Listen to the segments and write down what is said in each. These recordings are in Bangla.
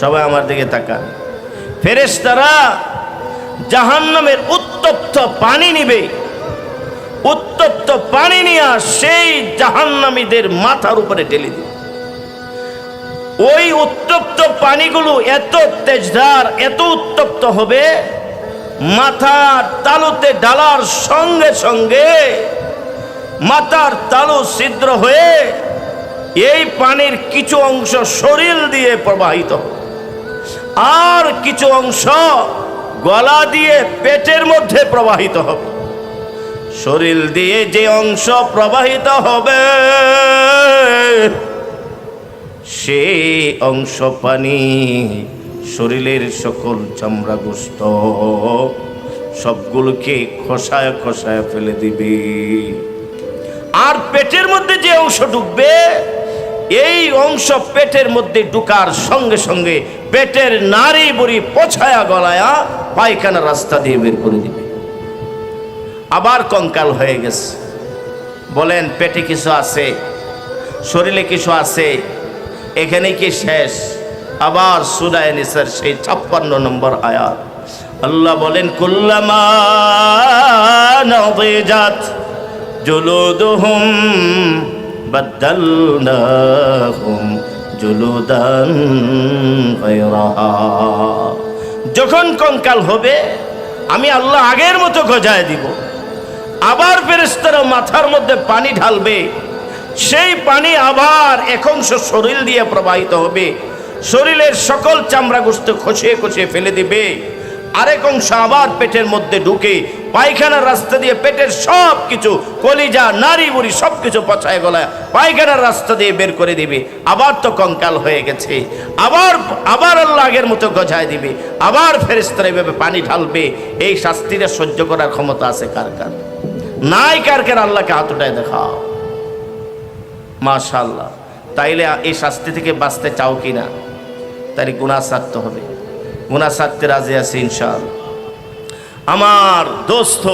সবাই আমার দিকে তাকান। ফেরেশতারা জাহান্নামের উত্তপ্ত পানি নিবে। উত্তপ্ত পানি নিয়ে সেই জাহান্নামীদের মাথার উপরে ঢেলে দিবে। ওই উত্তপ্ত পানিগুলো এত তেজদার এত উত্তপ্ত হবে, মাথার তালুতে ডালার সঙ্গে সঙ্গে মাথার তালু ছিদ্র হয়ে এই পানির কিছু অংশ শরীর দিয়ে প্রবাহিত হবে। আর কিছু অংশ গলা দিয়ে পেটের মধ্যে প্রবাহিত হবে। শরীর দিয়ে যে অংশ প্রবাহিত হবে সেই অংশ পানি শরীরের সকল চামড়া গোস্ত সবগুলোকে খসায় খসায় ফেলে দিবে। আর পেটের মধ্যে যে অংশ ঢুকবে এই অংশ পেটের মধ্যে ঢুকার সঙ্গে সঙ্গে পেটের নারী বুড়ি পছায়া গলায়া পায়খানা রাস্তা দিয়ে বের করে দিবে। আবার কঙ্কাল হয়ে গেছে। বলেন, পেটে কিছু আছে? শরীরে কিছু আছে? এখানে কি শেষ? আবার সুরায় নিসার সেই ছাপ্পান্ন নম্বর আয়াত। আল্লাহ বলেন, কুল্লামা জুলুদুহুম বাদ্দালনাহুম জুলুদান গায়রাহা যখন কঙ্কাল হবে, আমি আল্লাহ আগের মতো গজায় দিব। আবার ফেরেস্তারা মাথার মধ্যে পানি ঢালবে। সেই পানি আবার অংশ শরীর দিয়ে প্রবাহিত হবে। শরীরের সকল চামড়া গোস্ত খসিয়ে খসিয়ে ফেলে দিবে। আরেক অংশ আবার পেটের মধ্যে ঢুকে পায়খানার রাস্তা দিয়ে পেটের সব কিছু, কলিজা নারী বুড়ি সব কিছু পচায় গলায় পায়খানার রাস্তা দিয়ে বের করে দিবে। আবার তো কঙ্কাল হয়ে গেছে। আবার আবার আল্লাহ আগের মতো গজায় দিবে। আবার ফেরেস্তারা এভাবে পানি ঢালবে। এই শাস্তিটা সহ্য করার ক্ষমতা আছে কার কার? নাই কার কার, আল্লাহকে হাত উঠায় দেখাও। মাশাল্লাহ তাইলে এই শাস্তি থেকে বাঁচতে চাও কি না তাহলে গুণা হবে। গুণা সারতে রাজি আছে ইনশাল আমার দোস্ত,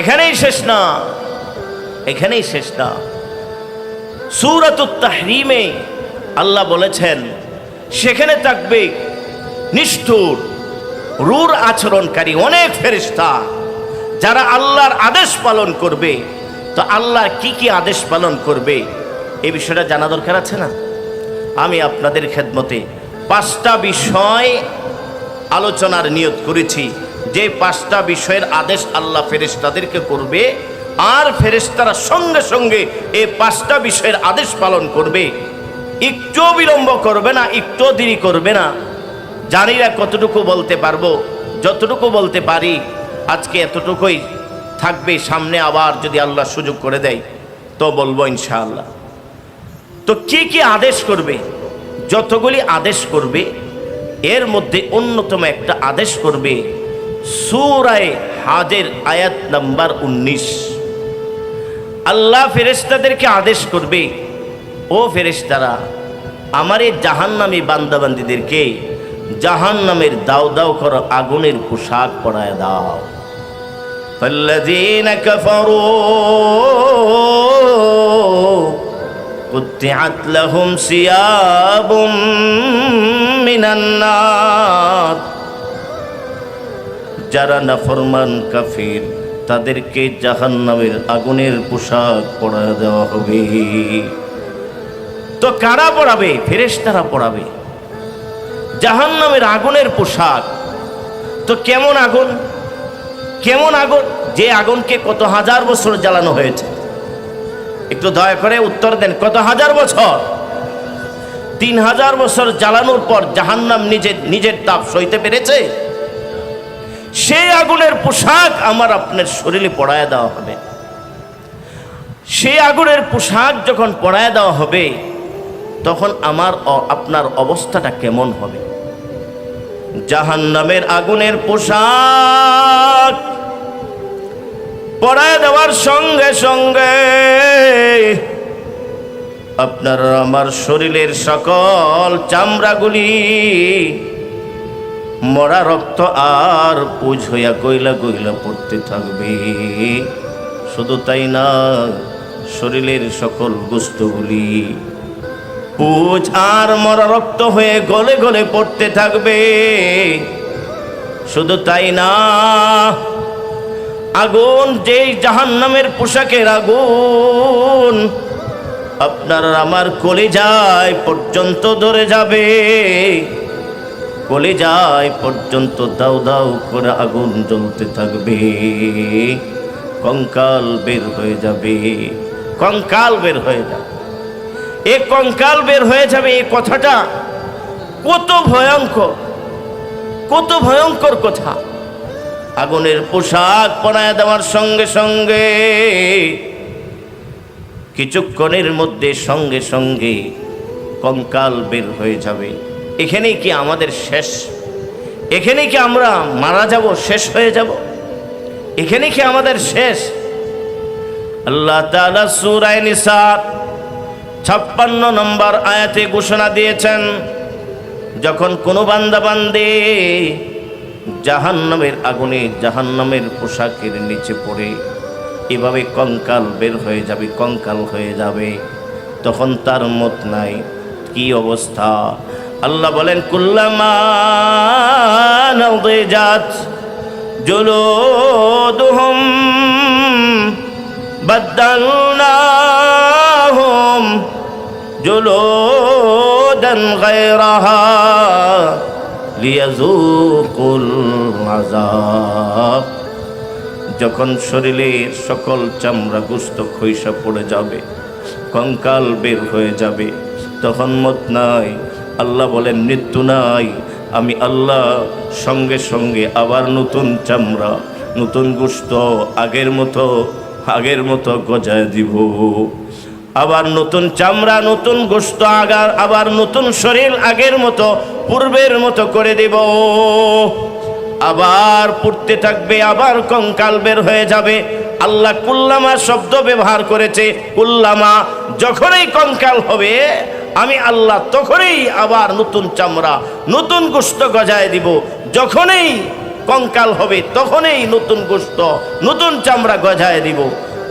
এখানেই শেষ না, এখানেই শেষ না। সুরাত তাহরিমে আল্লাহ বলেছেন, সেখানে থাকবে নিষ্ঠুর, রুর আচরণকারী অনেক ফেরিস্তা যারা আল্লাহর আদেশ পালন করবে। তো আল্লাহ কি কি আদেশ পালন করবে এই বিষয়টা জানা দরকার আছে না? আমি আপনাদের খেদমতে পাঁচটা বিষয় আলোচনার নিয়ত করেছি। যে পাঁচটা বিষয়ের আদেশ আল্লাহ ফেরেশতাদেরকে করবে, আর ফেরেশতারা সঙ্গে সঙ্গে এই পাঁচটা বিষয়ের আদেশ পালন করবে। একটু বিলম্ব করবে না, একটু দেরি করবে না। জানি না কতটুকু বলতে পারব, যতটুকু বলতে পারি, আজকে এতটুকুই থাকবে, সামনে আবার যদি আল্লাহ সুযোগ করে দেয়, তো বলব ইনশাআল্লাহ। তো কি কি আদেশ করবে? যতগুলি আদেশ করবে এর মধ্যে অন্যতম একটা আদেশ করবে সুরায় হাজের আয়াত নাম্বার উনিশ আল্লাহ ফেরেস্তাদেরকে আদেশ করবে ও ফেরেস্তারা আমার এই জাহান্নামী বান্দাবান্দিদেরকে জাহান্নামের দাও দাও করো আগুনের পোশাক পরায় দাও فالذين كفروا قطعت لهم ثياب من النار যারা নাফরমান কাফির তাদেরকে জাহান্নামের আগুনের পোশাক পরায় দেওয়া হবে তো কারা পড়াবে ফেরেশতারা পড়াবে জাহান্নামের আগুনের পোশাক তো কেমন আগুন কেমন আগুন যে আগুনকে কত হাজার বছর জ্বালানো হয়েছে একটু দয়া করে উত্তর দেন, কত হাজার বছর? তিন হাজার বছর জ্বালানোর পর জাহান্নাম নিজের নিজের তাপ সইতে পেরেছে? সেই আগুনের পোশাক আমার আপনার শরীরে পড়ায় দেওয়া হবে। সেই আগুনের পোশাক যখন পড়ায় দেওয়া হবে, তখন আমার আপনার অবস্থাটা কেমন হবে? জাহান্নামের আগুনের পোশাক পরায় দেওয়ার সঙ্গে সঙ্গে আপনার আমার শরীরের সকল চামড়াগুলি মরা রক্ত আর পুজ হইয়া কইলা কইলা পড়তে থাকবে। শুধু তাই না, শরীরের সকল গোস্তগুলি পুজ আর মরা রক্ত হয়ে গলে গলে পড়তে থাকবে। শুধু তাই না, আগুন যেই জাহান্নামের পোশাকের আগুন আপনার আমার কলিজায় পর্যন্ত ধরে যাবে। কলিজায় পর্যন্ত দাউ দাউ করে আগুন জ্বলতে থাকবে। কঙ্কাল বের হয়ে যাবে। কঙ্কাল বের হয়ে যাবে। এ কঙ্কাল বের হয়ে যাবে এই কথাটা কত ভয়ঙ্কর কত ভয়ঙ্কর কথা। আগুনের পোশাক পরায় দেওয়ার সঙ্গে সঙ্গে কিছুক্ষণের মধ্যে সঙ্গে সঙ্গে কঙ্কাল বের হয়ে যাবে। এখানেই কি আমাদের শেষ? এখানে কি আমরা মারা যাব, শেষ হয়ে যাব? এখানে কি আমাদের শেষ? আল্লাহ তাআলা সূরায়ে ছাপ্পান্ন নম্বর আয়াতে ঘোষণা দিয়েছেন, যখন কোনো বান্দা বান্দে জাহান্নামের আগুনে জাহান্নামের পোশাকের নিচে পড়ে এভাবে কঙ্কাল বের হয়ে যাবে, কঙ্কাল হয়ে যাবে। তখন তার মত নাই, কি অবস্থা? আল্লাহ বলেন, কুল্লামা জাত জুলুদুহুম বাদদালনাহুম জুলুদান গায়রাহা লিয়াযুকুল আযাব। যখন শরীরের সকল চামড়া গুস্ত খৈসা পড়ে যাবে, কঙ্কাল বের হয়ে যাবে, তখন মত নাই। আল্লাহ বলেন, মৃত্যু নাই। আমি আল্লাহ সঙ্গে সঙ্গে আবার নতুন চামড়া, নতুন গুস্ত আগের মতো আগের মতো গজায় দিব। আবার নতুন চামড়া, নতুন গোস্ত আগার আবার নতুন শরীর আগের মতো, পূর্বের মতো করে দেব। আবার পড়তে থাকবে, আবার কঙ্কাল বের হয়ে যাবে। আল্লাহ কুল্লামা শব্দ ব্যবহার করেছে, কুল্লামা যখনই কঙ্কাল হবে, আমি আল্লাহ তখনই আবার নতুন চামড়া, নতুন গোস্ত গজায় দিব। যখনই কঙ্কাল হবে, তখনই নতুন গোস্ত নতুন চামড়া গজায় দিব।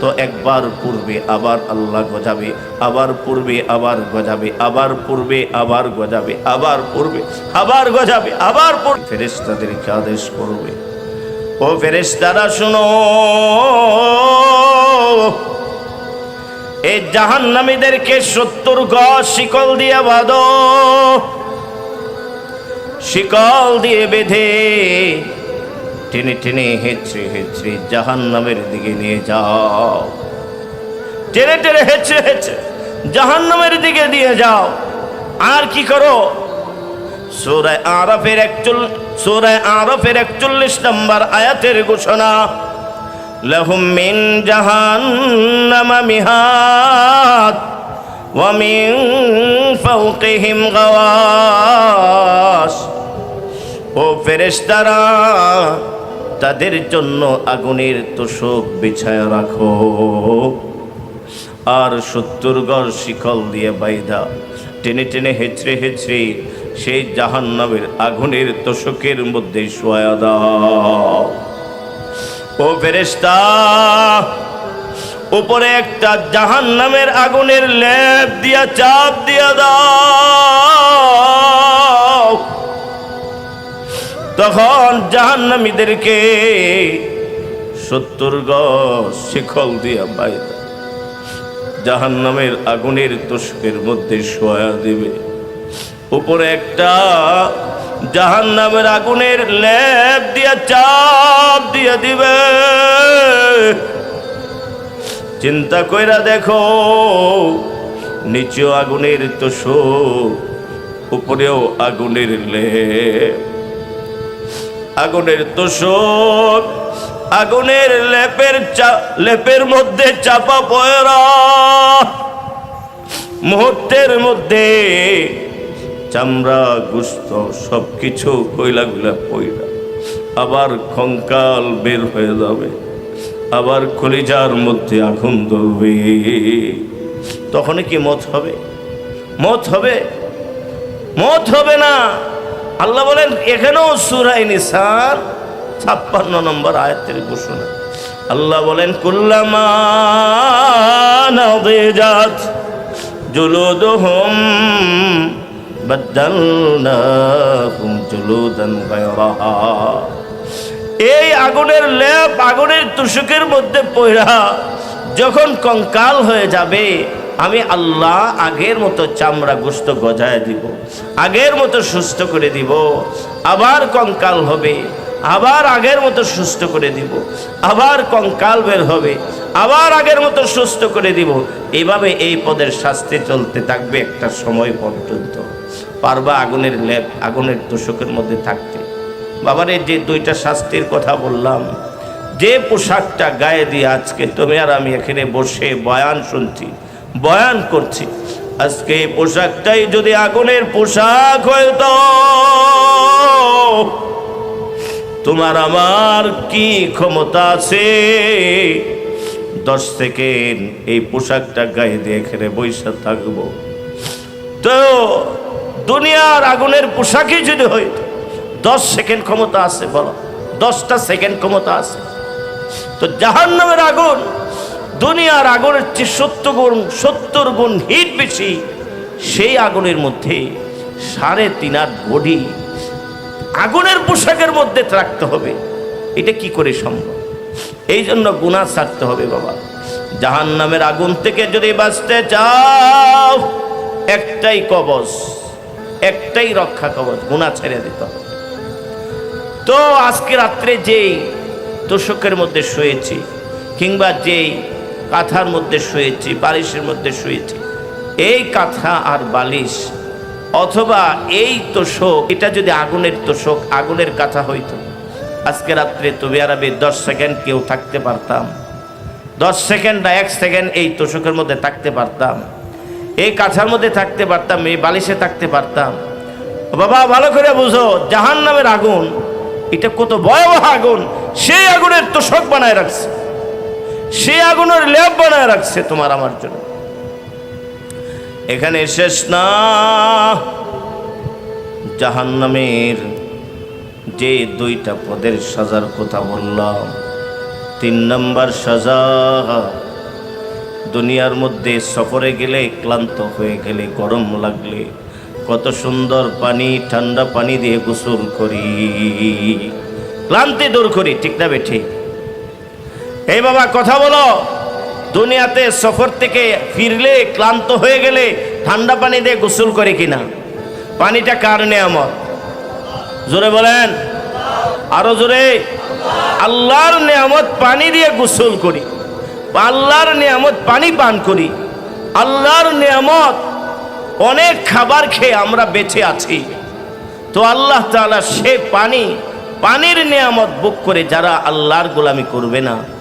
তো একবার পূর্বে আবার আল্লাহ গজাবে, আবার পূর্বে আবার গজাবে, আবার পূর্বে আবার গজাবে, আবার পূর্বে আবার গজাবে, আবার পূর্বে। ফেরেস্তাদেরকে আদেশ করবে, ও ফেরেস্তারা শুনো এই জাহান্নামীদেরকে সত্তর গজ শিকল দিয়ে বাঁধ, শিকল দিয়ে বেঁধে টেনে টেনে হেঁচড়ে হেঁচড়ে জাহান নামের দিকে নিয়ে যাও। টেনে টেনে হেঁচড়ে হেঁচড়ে জাহান নামের দিকে দিয়ে যাও। আর কি করো? সুরায় আরফের একচল সুরায় আরফের একচল্লিশ নম্বর আয়াতের ঘোষণা মিন জাহান্নামা মিহাদ ওয়া মিন ফাওকিহিম গাওয়াশ ও ফেরেশতারা তাদের জন্য আগুনের তোষক বিছায়া রাখো। আর সত্তর গড় শিকল দিয়ে বাইদা টেনে টেনে হেঁচড়ে হেঁচড়ে সেই জাহান্নামের আগুনের তোষকের মধ্যে শোয়া দাও। ও ফেরেশতা, উপরে একটা জাহান্নামের আগুনের লেপ দিয়া চাপ দিয়া দাও। তখন জাহান্নামীদেরকে সত্তর গজ শিখল দিয়া বাইরে জাহান্নামের আগুনের তোষকের মধ্যে শোয়া দিবে। উপরে একটা জাহান্নামের আগুনের লেপ দিয়া, চাপ দিয়া দিবে। চিন্তা কইরা দেখো, নিচেও আগুনের তোষক, উপরেও আগুনের লেপ। আগুনের তোষক আগুনের লেপের লেপের মধ্যে চাপা পয়রা। মুহূর্তের মধ্যে চামড়া, গুস্ত সব কিছু কইলাগুলা পইলা আবার কঙ্কাল বের হয়ে যাবে। আবার কলিজার মধ্যে আগুন ধরবে। তখন কি মত হবে? মত হবে? মত হবে না। আল্লাহ বলেন, এখানেও সুরাই নিসার ছাপ্পান্ন নম্বর আয়াতের ঘোষণা আল্লাহ বলেন, কুল্লামা নাদিজাত জুলুদুহুম বাদদালনাহুম জুলুদান গায়রাহা। এই আগুনের লেপ আগুনের তুষকের মধ্যে পড়া যখন কঙ্কাল হয়ে যাবে আমি আল্লাহ আগের মতো চামড়া গোস্ত গজায় দিব, আগের মতো সুস্থ করে দিব, আবার কঙ্কাল হবে, আবার আগের মতো সুস্থ করে দিব, আবার কঙ্কাল বের হবে, আবার আগের মতো সুস্থ করে দিব। এইভাবে এই পদের শাস্তি চলতে থাকবে একটা সময় পর্যন্ত। পারবা আগুনের লেপ, আগুনের তোষকের মধ্যে থাকতে। বাবারে, যে দুইটা শাস্তির কথা বললাম, যে পোশাকটা গায়ে দিয়ে আজকে তুমি আর আমি এখানে বসে বয়ান শুনছি বয়ান করছি। আজকে এই পোশাকটাই যদি আগুনের পোশাক হয়তো, তোমার আমার কি ক্ষমতা আছে? দশ সেকেন্ড এই পোশাকটা গায়ে দিয়ে খেলে বৈশা থাকব। তো দুনিয়ার আগুনের পোশাকই যদি হইতো দশ সেকেন্ড ক্ষমতা আছে বলো, দশটা সেকেন্ড ক্ষমতা আছে। তো জাহান নামের আগুন দুনিয়ার আগুনের চেয়ে সত্তর গুণ সত্তর গুণ হিট বেশি। সেই আগুনের মধ্যে সাড়ে তিন আট বডি আগুনের পোশাকের মধ্যে রাখতে হবে। এটা কি করে সম্ভব? এই জন্য গুণা ছাড়তে হবে বাবা। জাহান নামের আগুন থেকে যদি বাঁচতে চাও, একটাই কবচ একটাই রক্ষা কবচ গুণা ছেড়ে দিতে হবে। তো আজকে রাত্রে যেই তোষকের মধ্যে শুয়েছি কিংবা যেই কাঁথার মধ্যে শুয়েছি, বালিশের মধ্যে শুয়েছি। এই কাঁথা আর বালিশ, অথবা এই তোষক, এটা যদি আগুনের তোষক, আগুনের কাঁথা হইতো। আজকে রাত্রে আর আমি দশ সেকেন্ড কেউ থাকতে পারতাম। দশ সেকেন্ড বা এক সেকেন্ড এই তোষকের মধ্যে থাকতে পারতাম। এই কাঁথার মধ্যে থাকতে পারতাম, এই বালিশে থাকতে পারতাম। বাবা, ভালো করে বুঝো জাহান নামের আগুন, এটা কত ভয়াবহ আগুন, সেই আগুনের তোষক বানায় রাখছে। সেই আগুনের লেপ বানায় রাখছে তোমার আমার জন্য। এখানে শেষ না। জাহান নামের যে দুইটা পদের সাজার কথা বললাম, তিন নম্বর সাজা, দুনিয়ার মধ্যে সফরে গেলে ক্লান্ত হয়ে গেলে, গরম লাগলে, কত সুন্দর পানি, ঠান্ডা পানি দিয়ে গোসল করি, ক্লান্তি দূর করি, ঠিক না বেঠে? এই বাবা, কথা বলো। দুনিয়াতে সফর থেকে ফিরলে ক্লান্ত হয়ে গেলে ঠান্ডা পানি দিয়ে গোসল করে কিনা? পানিটা কার নেয়ামত? জোরে বলেন। আরও জোরে। আল্লাহর নেয়ামত পানি দিয়ে গোসল করি। আল্লাহর নিয়ামত পানি পান করি। আল্লাহর নিয়ামত অনেক খাবার খেয়ে আমরা বেঁচে আছি। তো আল্লাহ তাআলা সে পানি, পানির নিয়ামত বুক করে যারা আল্লাহর গোলামি করবে না।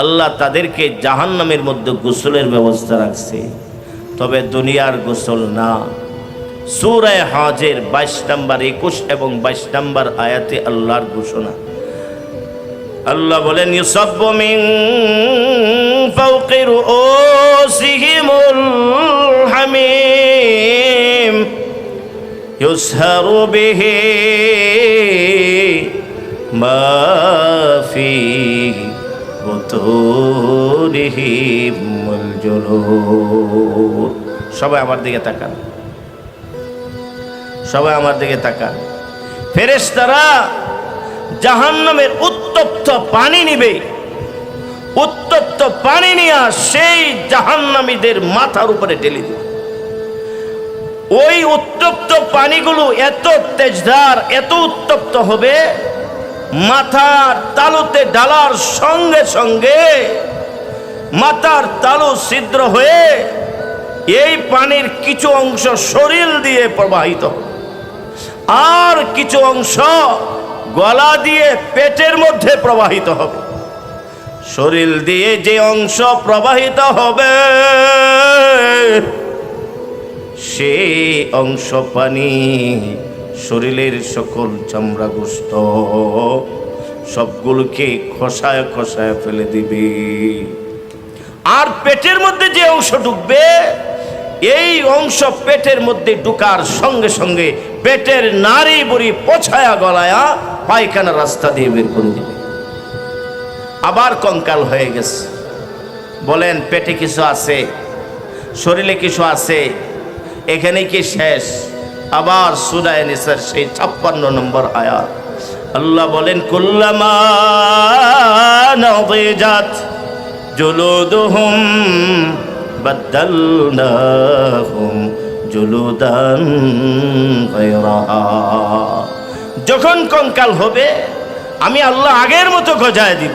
আল্লাহ তাদেরকে জাহান্নামের মধ্যে গোসলের ব্যবস্থা রাখছে। তবে দুনিয়ার গোসল না। সুরায় হাজের বাইশ নম্বর, একুশ এবং বাইশ নম্বর আয়াতে আল্লাহর ঘোষণা। আল্লাহ বলেন, ইউসাব্বু মিন ফাওqi রুউসিহিমুল হামিম, ইউসহারু বিহি মা ফি সবাই আমার দিকে তাকান। সবাই আমার দিকে তাকান। ফেরেশতারা জাহান্নামের উত্তপ্ত পানি নিবে। উত্তপ্ত পানি নিয়ে সেই জাহান্নামীদের মাথার উপরে ঢেলে দিবে। ওই উত্তপ্ত পানিগুলো এত তেজদার, এত উত্তপ্ত হবে মাথার তালুতে ডালার সঙ্গে সঙ্গে মাথার তালু ছিদ্র হয়ে এই পানির কিছু অংশ শরীর দিয়ে প্রবাহিত আর কিছু অংশ গলা দিয়ে পেটের মধ্যে প্রবাহিত হবে। শরীর দিয়ে যে অংশ প্রবাহিত হবে সেই অংশ পানি শরীরের সকল চামড়া গোস্ত সবগুলোকে খসায় খসায় ফেলে দিবে। আর পেটের মধ্যে যে অংশ ঢুকবে, এই অংশ পেটের মধ্যে ঢুকার সঙ্গে সঙ্গে পেটের নারী বুড়ি পছায়া গলায়া পায়খানা রাস্তা দিয়ে বের করে দিবে। আবার কঙ্কাল হয়ে গেছে। বলেন, পেটে কিছু আছে? শরীরে কিছু আছে? এখানে কি শেষ? আবার সুরায় নিসার সেই ছাপ্পান্ন নম্বর আয়াত। আল্লাহ বলেন, কুল্লামা নজাত জুলুদুহুম বাদ্দালনাহুম জুলুদান যখন কঙ্কাল হবে, আমি আল্লাহ আগের মতো গজায় দিব।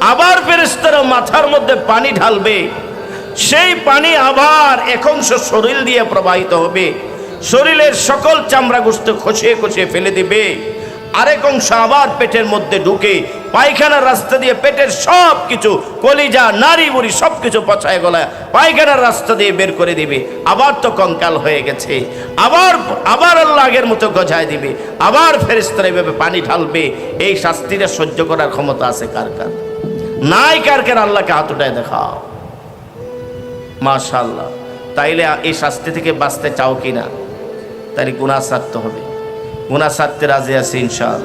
আবার ফেরেস্তারা মাথার মধ্যে পানি ঢালবে। সেই পানি আবার এক অংশ শরীর দিয়ে প্রবাহিত হবে। শরীরের সকল চামড়া গোস্ত খসিয়ে খসিয়ে ফেলে দিবে। আরেক অংশ আবার পেটের মধ্যে ঢুকে পায়খানার রাস্তা দিয়ে পেটের সব কিছু কলিজা নারী বুড়ি সব কিছু পচায় গলায় পায়খানার রাস্তা দিয়ে বের করে দিবে। আবার তো কঙ্কাল হয়ে গেছে। আবার আবার আল্লাহ আগের মতো গজায় দিবে। আবার ফেরেস্তারা এভাবে পানি ঢালবে। এই শাস্তিটা সহ্য করার ক্ষমতা আছে কার কার? নাই কার কার, আল্লাহকে হাত উঠায় দেখাও। মাশাল্লাহ তাইলে এই শাস্তি থেকে বাঁচতে চাও কি তাই গুণা সারতে হবে। গুণা সারতে রাজি আছে ইনশাআল্লাহ।